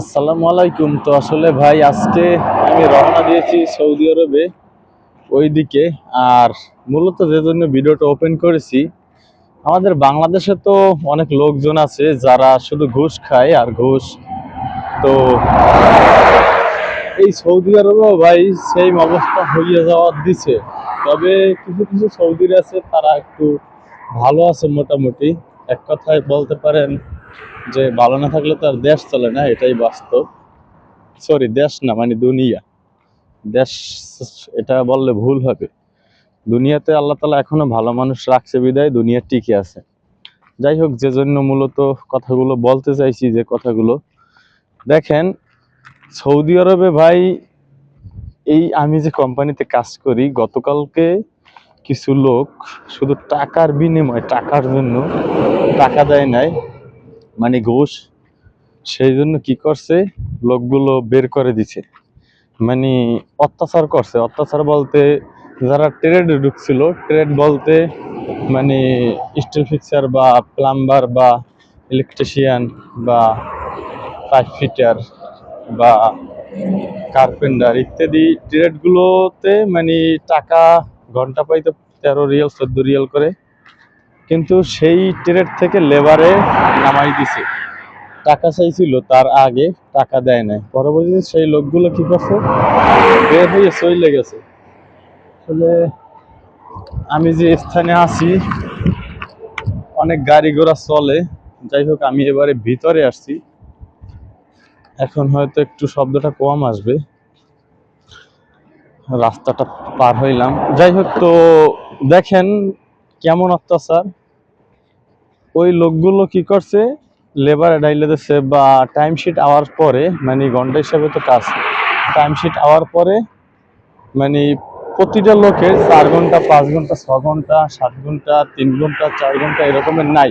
আসসালামু আলাইকুম। তো আসলে ভাই, আজকে আমি রওনা দিয়েছি সৌদি আরবে ওইদিকে, আর মূলত যে জন্য ভিডিওটা ওপেন করেছি, আমাদের বাংলাদেশে তো অনেক লোকজন আছে যারা শুধু ঘুষ খায় আর ঘুষ। তো এই সৌদি আরবেও ভাই সেম অবস্থা হইয়ে যাওয়ার দিছে। তবে কিছু কিছু সৌদির আছে, তারা একটু ভালো আছে মোটামুটি। এক কথায় বলতে পারেন যে ভালো না থাকলে তো আর দেশ চলে না, এটাই বাস্তব। সরি দেশ না মানে দুনিয়া। দেশ, এটা বললে ভুল হবে। দুনিয়াতে আল্লাহ তালা এখনও ভালো মানুষ রাখছে বিদায়, দুনিয়া টিকে আছে। যাই হোক, যে জন্য মূলত কথাগুলো বলতে চাইছি, যে কথাগুলো। দেখেন, সৌদি আরবে ভাই, এই আমি যে কোম্পানিতে কাজ করি, গতকালকে কিছু লোক শুধু টাকার বিনিময়ে, টাকার জন্য টাকা দেয় নাই মানে ঘুষ, সেই জন্য কি করছে? লোকগুলো বের করে দিছে। মানে অত্যাচার করছে। অত্যাচার বলতে যারা ট্রেডে ঢুকছিল, ট্রেড বলতে মানে স্টিল ফিক্সার বা প্লাম্বার বা ইলেকট্রিশিয়ান বা পাইপ ফিটার বা কার্পেন্টার ইত্যাদি ট্রেডগুলোতে মানে টাকা, ঘণ্টা পাইতো তেরো রিয়াল, চোদ্দ রিয়াল করে। কিন্তু সেই ট্রেড থেকে লেবারে নামাই দিছে। টাকা চাইছিল, তার আগে টাকা দেয় নাই। পরবর্তীতে সেই লোকগুলো কি করছে? বের হয়ে চলে গেছে। আসলে আমি যে স্থানে আছি, অনেক গাড়ি ঘোড়া চলে। যাই হোক, আমি এবারে ভিতরে আসছি। এখন হয়তো একটু শব্দটা কম আসবে। রাস্তাটা পার হইলাম। যাই হোক, তো দেখেন কেমন অত্যাচার? ওই লোকগুলো কি করছে? লেবার ডাইলে বা টাইম শিট আওয়ার পরে মানে ঘণ্টা হিসাবে তো কাজ। টাইম শিট আওয়ার পরে মানে প্রতিটা লোকের চার ঘণ্টা, পাঁচ ঘণ্টা, ছ ঘণ্টা, সাত ঘণ্টা, তিন ঘণ্টা, চার ঘণ্টা এরকমের নাই।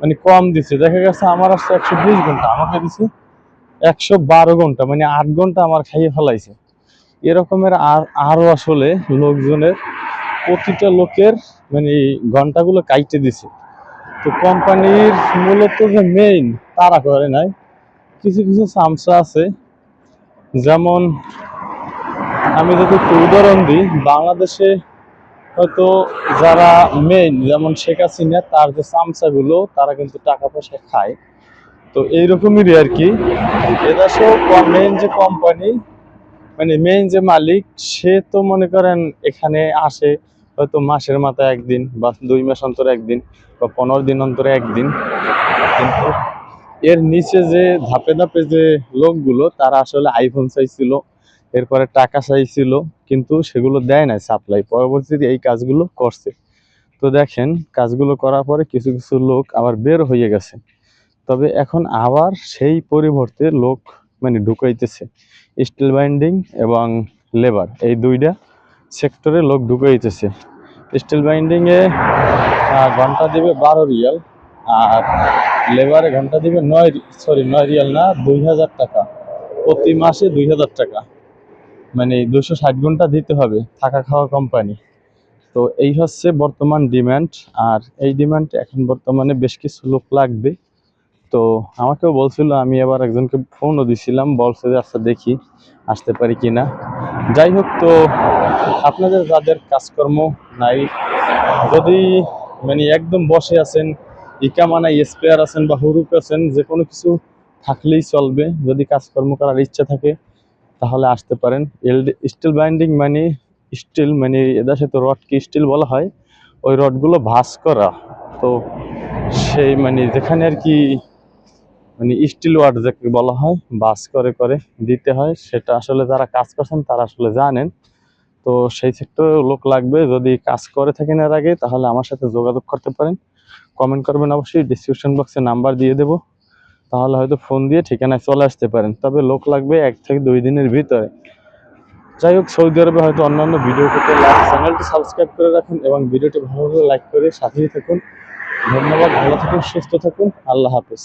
মানে কম দিছে। দেখা গেছে আমার আসছে একশো বিশ ঘণ্টা আমাকে দিছে একশো বারো ঘণ্টা মানে আট ঘণ্টা আমার খাইয়ে ফেলাইছে। এরকমের আর আরও আসলে লোকজনের প্রতিটা লোকের মানে ঘন্টাগুলো কাইটে দিছে। তো কোম্পানির মূলত যে মেইন তারা করে নাই, কিছু কিছু সামসা আছে। যেমন আমি যদি একটু উদাহরণ দিই, বাংলাদেশে হয়তো যারা মেইন যেমন শেখ হাসিনা, তার যে চামচাগুলো তারা কিন্তু টাকা পয়সা খায়। তো এইরকমই আর কি। এদেশেও মেইন যে কোম্পানি মানে মেইন যে মালিক, সে তো মনে করেন এখানে আসে। হয়তো মাসের মাথায় একদিন বা দুই মাস অন্তর একদিন বা পনেরো দিন অন্তরে একদিন। কিন্তু এর নিচে যে ধাপে ধাপে যে লোকগুলো, তারা আসলে আইফোন চাইছিল, এরপরে টাকা চাইছিল, কিন্তু সেগুলো দেয় না সাপ্লাই পরবর্তীতে এই কাজগুলো করছে। তো দেখেন, কাজগুলো করার পরে কিছু কিছু লোক আবার বের হয়ে গেছে। তবে এখন আবার সেই পরিবর্তে লোক মানে ঢুকাইতেছে। স্টিল বাইন্ডিং এবং লেবার এই দুইটা সেক্টরে লোক ঢুকাইতেছে স্টিল বাইন্ডিংয়ে ঘণ্টা দিবে বারো রিয়াল, আর লেবারে ঘণ্টা দিবে নয় সরি নয় রিয়াল না, দুই হাজার টাকা। প্রতি মাসে দুই হাজার টাকা। মানে দুশো ষাট ঘণ্টা দিতে হবে থাকা খাওয়া কোম্পানি তো এই হচ্ছে বর্তমান ডিমান্ড আর এই ডিমান্ড এখন বর্তমানে বেশ কিছু লোক লাগবে। তো আমাকেও বলছিল, আমি আবার একজনকে ফোনও দিছিলাম, বলছে যে আচ্ছা দেখি, আসতে পারি কি না যাই হোক, তো আপনাদের যাদের কাজকর্ম নাই, যদি মানে একদম বসে আছেন, ইকা ইকামানা স্পেয়ার আছেন বা হুরুপ আছেন, যে কোনো কিছু থাকলেই চলবে, যদি কাজকর্ম করার ইচ্ছা থাকে, তাহলে আসতে পারেন। স্টিল বাইন্ডিং মানে স্টিল মানে এদেশে তো রডকে স্টিল বলা হয়, ওই রডগুলো ভাস করা। তো সেই মানে যেখানে আর কি মানে স্টিল ওয়ার্ড যাকে বলা হয় বাস করে করে দিতে হয়, সেটা আসলে যারা কাজ করছেন, তারা আসলে জানেন। তো সেই সেক্টরে লোক লাগবে, যদি কাজ করে থাকেন এর আগে, তাহলে আমার সাথে যোগাযোগ করতে পারেন। কমেন্ট করবেন অবশ্যই ডিসক্রিপশন বক্সে নাম্বার দিয়ে দেবো। তাহলে হয়তো ফোন দিয়ে ঠিকানায় চলে আসতে পারেন। তবে লোক লাগবে এক থেকে দুই দিনের ভিতরে। যাই হোক, সৌদি আরবে হয়তো অন্যান্য ভিডিও করতে লাইক চ্যানেলটি সাবস্ক্রাইব করে রাখুন এবং ভিডিওটি ভালোভাবে লাইক করে সাথেই থাকুন। ধন্যবাদ, ভালো থাকুন, সুস্থ থাকুন। আল্লাহ হাফেজ।